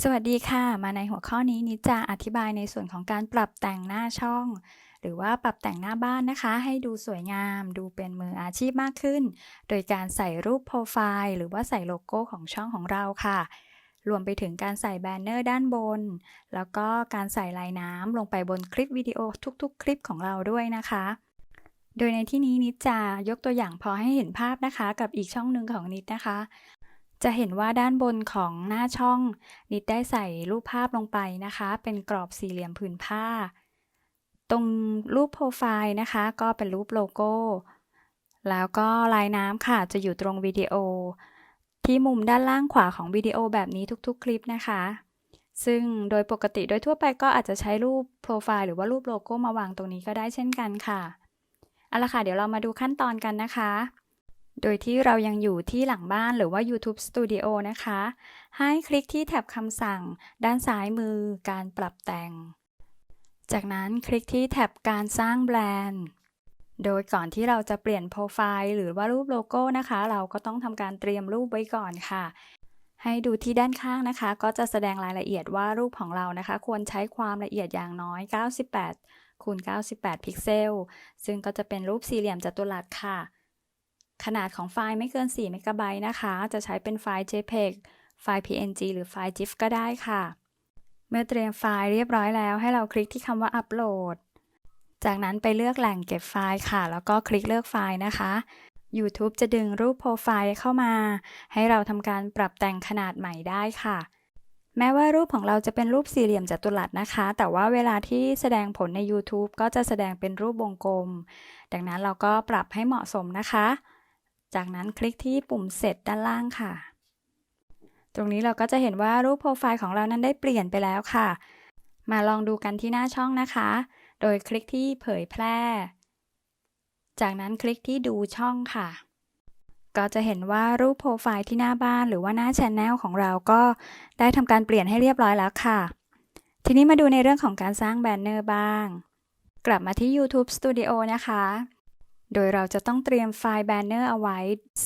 สวัสดีค่ะ มาในหัวข้อนี้นิดจะอธิบายในส่วนของการปรับแต่งหน้าช่อง หรือว่าปรับแต่งหน้าบ้านนะคะ ให้ดูสวยงาม ดูเป็นมืออาชีพมากขึ้น โดยการใส่รูปโปรไฟล์หรือว่าใส่โลโก้ของช่องของเราค่ะ รวมไปถึงการใส่แบนเนอร์ด้านบน แล้วก็การใส่ลายน้ำลงไปบนคลิปวิดีโอทุกๆ คลิปของเราด้วยนะคะ โดยในที่นี้นิดจะยกตัวอย่างพอให้เห็นภาพนะคะ กับอีกช่องหนึ่งของนิดนะคะ จะเห็นว่าด้านบนของหน้าช่อง นิดได้ใส่รูปภาพลงไปนะคะ เป็นกรอบสี่เหลี่ยมผืนผ้า ตรงรูปโปรไฟล์นะคะ ก็เป็นรูปโลโก้ แล้วก็ลายน้ำค่ะ จะอยู่ตรงวิดีโอ ที่มุมด้านล่างขวาของวิดีโอแบบนี้ทุกๆ คลิปนะคะ ซึ่งโดยปกติโดยทั่วไปก็อาจจะใช้รูปโปรไฟล์หรือว่ารูปโลโก้มาวางตรงนี้ก็ได้เช่นกันค่ะเอาละค่ะ เดี๋ยวเรามาดูขั้นตอนกันนะคะ โดยที่เรายังอยู่ที่หลังบ้านหรือว่า YouTube Studio นะคะ ให้คลิกที่แท็บคำสั่ง ด้านซ้ายมือการปรับแต่ง จากนั้นคลิกที่แท็บการสร้างแบรนด์ โดยก่อนที่เราจะเปลี่ยนโปรไฟล์หรือว่ารูปโลโก้นะคะ เราก็ต้องทำการเตรียมรูปไว้ก่อนค่ะ ให้ดูที่ด้านข้างนะคะ ก็จะแสดงรายละเอียดว่ารูปของเรานะคะ ควรใช้ความละเอียดอย่างน้อย 98คูณ98 พิกเซล ซึ่งก็จะเป็นรูปสี่เหลี่ยมจัตุรัสค่ะ ขนาดของไฟล์ไม่เกิน4เมกะไบต์นะคะ จะใช้เป็นไฟล์ JPEG ไฟล์ PNG หรือไฟล์ GIF ก็ได้ค่ะ เมื่อเตรียมไฟล์เรียบร้อยแล้ว ให้เราคลิกที่คำว่าอัปโหลด จากนั้นไปเลือกแหล่งเก็บไฟล์ค่ะ แล้วก็คลิกเลือกไฟล์นะคะ YouTube จะดึงรูปโปรไฟล์เข้ามา ให้เราทำการปรับแต่งขนาดใหม่ได้ค่ะ แม้ว่ารูปของเราจะเป็นรูปสี่เหลี่ยมจัตุรัสนะคะ แต่ว่าเวลาที่แสดงผลใน YouTube ก็จะแสดงเป็นรูปวงกลม ดังนั้นเราก็ปรับให้เหมาะสมนะคะ จากนั้นคลิกที่ปุ่มเสร็จด้านล่างค่ะ ตรงนี้เราก็จะเห็นว่ารูปโปรไฟล์ของเรานั้นได้เปลี่ยนไปแล้วค่ะ มาลองดูกันที่หน้าช่องนะคะ โดยคลิกที่เผยแพร่ จากนั้นคลิกที่ดูช่องค่ะ ก็จะเห็นว่ารูปโปรไฟล์ที่หน้าบ้านหรือว่าหน้าช anel ของเราก็ได้ทำการเปลี่ยนให้เรียบร้อยแล้วค่ะ ทีนี้มาดูในเรื่องของการสร้างแบนเนอร์บ้าง กลับมาที่ YouTube Studio นะคะ โดยเราจะต้องเตรียมไฟล์แบนเนอร์เอาไว้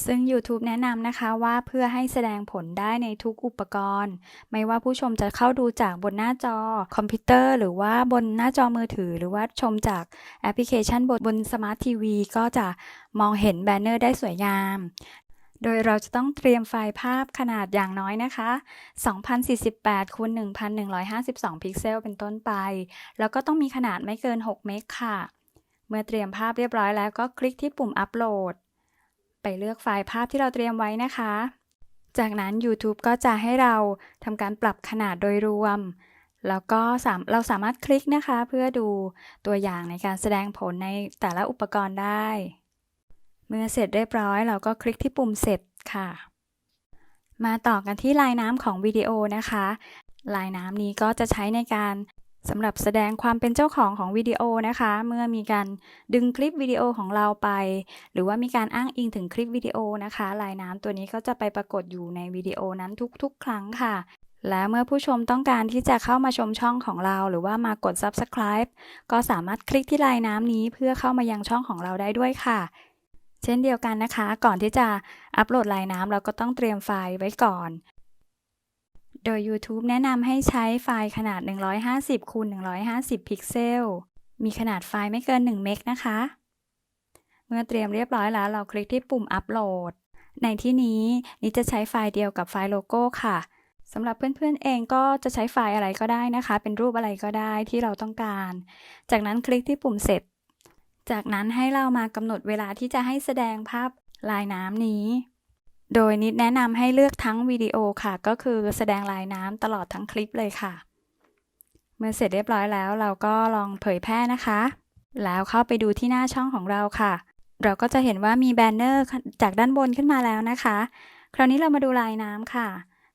ซึ่ง YouTube แนะนำนะคะว่าเพื่อให้แสดงผลได้ในทุกอุปกรณ์ ไม่ว่าผู้ชมจะเข้าดูจากบนหน้าจอคอมพิวเตอร์ หรือว่าบนหน้าจอมือถือ หรือว่าชมจากแอปพลิเคชันบนบนสมาร์ททีวีก็จะมองเห็นแบนเนอร์ได้สวยงาม โดยเราจะต้องเตรียมไฟล์ภาพขนาดอย่างน้อยนะคะ 2048คูณ1152 พิกเซลเป็นต้นไป แล้วก็ต้องมีขนาดไม่เกิน 6 เมกค่ะ เมื่อเตรียมภาพเรียบร้อยแล้วก็คลิกที่ปุ่มอัปโหลด ไปเลือกไฟล์ภาพที่เราเตรียมไว้นะคะ จากนั้น YouTube ก็จะให้เราทำการปรับขนาดโดยรวม แล้วก็เราสามารถคลิกนะคะ เพื่อดูตัวอย่างในการแสดงผลในแต่ละอุปกรณ์ได้ เมื่อเสร็จเรียบร้อยเราก็คลิกที่ปุ่มเสร็จค่ะ มาต่อกันที่ลายน้ำของวิดีโอนะคะ ลายน้ำนี้ก็จะใช้ในการ สำหรับแสดงความเป็นเจ้าของของวิดีโอนะคะ เมื่อมีการดึงคลิปวิดีโอของเราไป หรือว่ามีการอ้างอิงถึงคลิปวิดีโอนะคะ ลายน้ำตัวนี้ก็จะไปปรากฏอยู่ในวิดีโอนั้นทุกๆ ครั้งค่ะ และเมื่อผู้ชมต้องการที่จะเข้ามาชมช่องของเรา หรือว่ามากด subscribe ก็สามารถคลิกที่ลายน้ำนี้เพื่อเข้ามายังช่องของเราได้ด้วยค่ะเช่นเดียวกันนะคะ ก่อนที่จะอัปโหลดลายน้ำเราก็ต้องเตรียมไฟล์ไว้ก่อน โดย YouTube แนะนำให้ใช้ไฟล์ขนาด 150คูณ150 พิกเซล มีขนาดไฟล์ไม่เกิน 1 เมกนะคะ เมื่อเตรียมเรียบร้อยแล้วเราคลิกที่ปุ่มอัปโหลด ในที่นี้นิจะใช้ไฟล์เดียวกับไฟล์โลโก้ค่ะสำหรับเพื่อนๆเองก็จะใช้ไฟล์อะไรก็ได้นะคะ เป็นรูปอะไรก็ได้ที่เราต้องการ จากนั้นคลิกที่ปุ่มเสร็จ จากนั้นให้เรามากำหนดเวลาที่จะให้แสดงภาพลายน้ำนี้ โดยนิดแนะนำให้เลือกทั้งวิดีโอค่ะ ก็คือแสดงลายน้ำตลอดทั้งคลิปเลยค่ะ เมื่อเสร็จเรียบร้อยแล้วเราก็ลองเผยแพร่นะคะ แล้วเข้าไปดูที่หน้าช่องของเราค่ะ เราก็จะเห็นว่ามีแบนเนอร์จากด้านบนขึ้นมาแล้วนะคะ คราวนี้เรามาดูลายน้ำค่ะ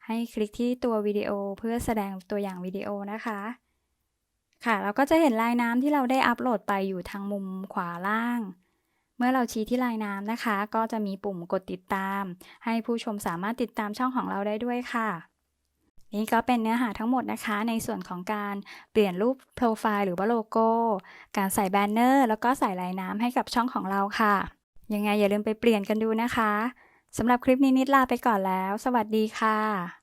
ให้คลิกที่ตัววิดีโอเพื่อแสดงตัวอย่างวิดีโอนะคะ ค่ะ เราก็จะเห็นลายน้ำที่เราได้อัปโหลดไปอยู่ทางมุมขวาล่าง มื่อเราชี้ที่ลายน้ำนะคะ ก็จะมีปุ่มกดติดตาม ให้ผู้ชมสามารถติดตามช่องของเราได้ด้วยค่ะ นี่ก็เป็นเนื้อหาทั้งหมดนะคะ ในส่วนของการเปลี่ยนรูปโปรไฟล์หรือว่าโลโก้ การใส่แบนเนอร์ แล้วก็ใส่ลายน้ำให้กับช่องของเราค่ะ ยังไงอย่าลืมไปเปลี่ยนกันดูนะคะสำหรับคลิปนี้นิดลาไปก่อนแล้ว สวัสดีค่ะ